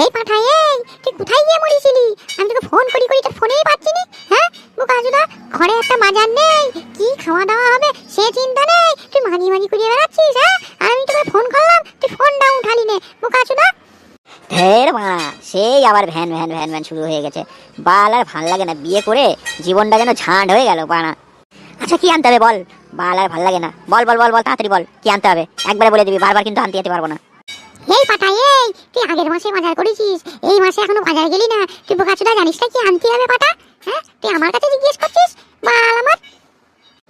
এই পাঠাই, এই, তুই কোথায় গিয়ে মরিছিলি? আমি তোকে ফোন করি করি, তোর ফোনেই পাচ্ছি নি হ্যাঁ? বোকাচুদা, ঘরে একটা বাজার নেই, কি খাওয়া দাওয়া হবে, সে চিন্তা নেই, তুই মাঝি মাঝি করিয়ে বেড়াচ্ছিস হ্যাঁ? আর আমি তোকে ফোন করলাম, তুই ফোনটা উঠালি নে, বোকাচুদা। ঢের মারা সেই আবার ভ্যান ভ্যান ভ্যান ভ্যান শুরু হয়ে গেছে। বাল আর ভালো লাগে না বিয়ে করে, জীবনটা যেন ঝাঁড হয়ে গেল, বানা। আচ্ছা কি আনতে হবে বল? বাল আর ভালো লাগে না। বল বল বল বল, তাড়াতাড়ি বল, কি আনতে হবে? একবারে বলে দিবি, বারবার কিন্তু আনতে যেতে পারব না। এই পাঠাই এই তুই আগের মাসে বাজার করেছিস এই মাসে এখনও বাজার গেলি না তুই বোকাচুদা জানিস না কি আনতে হবে পাঠা হ্যাঁ তুই আমার কাছে জিজ্ঞেস করছিস? বাল আমার।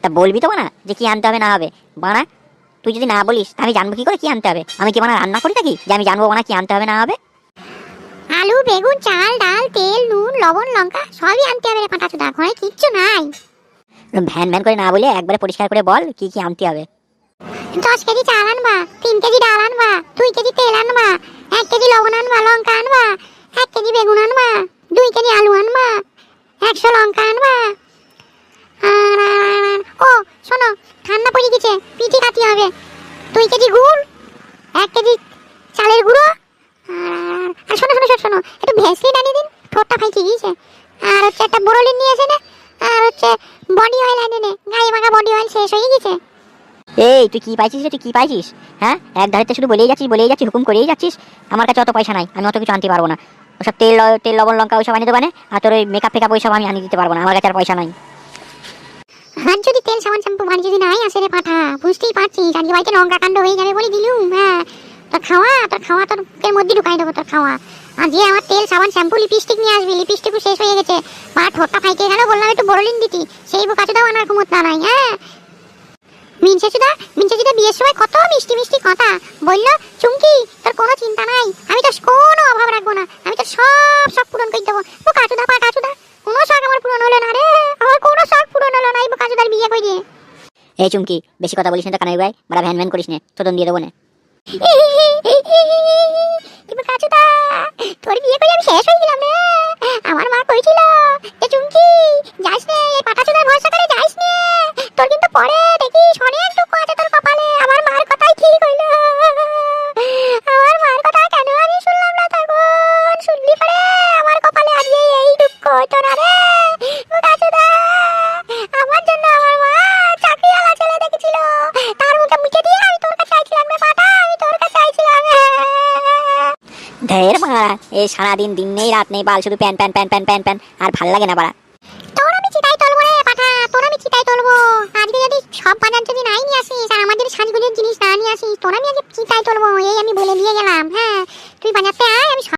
তা বলবি তো না যে কি আনতে হবে না হবে। বানা তুই যদি না বলিস আমি জানব কি করে কি আনতে হবে। আমি কি বানা রান্না করি থাকি যে আমি জানব বানা কি আনতে হবে না হবে। আলু বেগুন চাল ডাল তেল নুন লবণ লঙ্কা সবই আনতে হবে রে পাঠাচুদা ঘরে কিচ্ছু নাই। ভ্যান ভ্যান করে না বলে একবারে পরিষ্কার করে বল কি কি আনতে হবে। দশ কেজি চাল আনবা তিন কেজি ডাল আনবা দুই কেজি তেল আনবা এক কেজি লবণ আনবা লঙ্কা আনবা এক কেজি বেগুন আনবা দুই কেজি আলু আনবা একশো লঙ্কা আনবা আর, আর, আর, আর, ও শোনো ঠান্ডা পড়ে গেছে পিঠে কাটি হবে দুই কেজি গুড় এক কেজি চালের গুঁড়ো আর, শোনো শোনো শোনো, একটু ভেসলিন আনিয়ে দিন ঠোঁটটা ফাইকে গিয়েছে আর হচ্ছে একটা বোরোলিন নিয়ে এসে নে আর হচ্ছে বডি অয়েল এনে নে গায়ে মাখা বডি অয়েল শেষ হয়ে গেছে। এই তুই কি পাইছিস তুই কি পাইছিস? হ্যাঁ? এক ধারে শুধু বলেই যাচ্ছিস বলেই যাচ্ছিস হুকুম করেই যাচ্ছিস। আমার কাছে অত পয়সা নাই আমি অত কিছু আনতে পারব না। ওসব তেল তেল লবণ লঙ্কা ওইসব আনিয়ে না আর তোর ওই মেকআপ ফেকআপ ওইসব আমি আনিয়ে দিতে পারব না আমার কাছে আর পয়সা নাই আর যদি তেল সাবান শ্যাম্পু বাড়ি যদি নাই আসে রে পাঠা, বুঝতেই পারছিস আজকে বাড়িতে লঙ্কা কাণ্ড হয়ে যাবে বলে দিলুম হ্যাঁ। তোর খাওয়া তোর খাওয়া তোর মুখের মধ্যে ঢুকাই দেবো তোর খাওয়া। আর যে আমার তেল, সাবান, শ্যাম্পু লিপস্টিক নিয়ে আসবি লিপস্টিকও শেষ হয়ে গেছে। বা ঠোঁটটা ফাইকে গেল, বললাম একটু বড়লিন দিতি, সেই বোকাচুদাও আনার ক্ষমতা নাই হ্যাঁ। মিনসেচুদা মিনসেচুদা বিয়ের সময় কত মিষ্টি মিষ্টি কথা। বলল, চুমকি, তোর কোনো চিন্তা নাই, আমি তোর কোনো অভাব রাখব না, আমি তোর সব সব পূরণ করে দেবো বোকাচুদা পাটাচুদা কোনো শখ আমার পূরণ হলো না রে আমার কোনো শখ পূরণ হলো না এই বোকাচুদার বিয়ে করে দিয়ে এই চুমকি বেশি কথা বলিস না তো কানের গায়ে বাড়া ভ্যান ভ্যান করিস না। তোদন দিয়ে দেবো না কিন্তু কাচুদা তোর বিয়ে করে আমি শেষ হয়ে গেলাম রে আমার মা কইছিল যে চুমকি যাস নে এই পাটাচুদার ভরসা করে যাস নে তোর কিন্তু পরে দেখিস অনেক দুঃখ আছে তোর কপালে আমার মার কথাই ঠিক হইল আমার মার কথা কেন আমি শুনলাম না তখন শুনলি পরে আমার কপালে আজকে এই দুঃখ হইতো না রে কাচুদা আমার জন্য আমার মা চাকরিওয়ালা ছেলে দেখেছিল তার মুখে মুখে দিয়ে আমি তোর কাছে চাইছিলাম রে পাটা আমি তোর কাছে চাইছিলাম ঢের মারা এ সারাদিন দিন নেই রাত নেই বাল শুধু প্যান প্যান প্যান প্যান প্যান প্যান, আর ভালো লাগে না বাড়া। তোর আমি চিতাই তুলবো রে পাঠা, তোর আমি চিতাই তুলবো। আজকে যদি সব বাজার যদি নাই নিয়ে আসিস, আর আমাদের সাজগুজের জিনিস না নিয়ে আসিস, তোর আমি আজকে চিতাই তুলবো, এই আমি বলে দিয়ে গেলাম।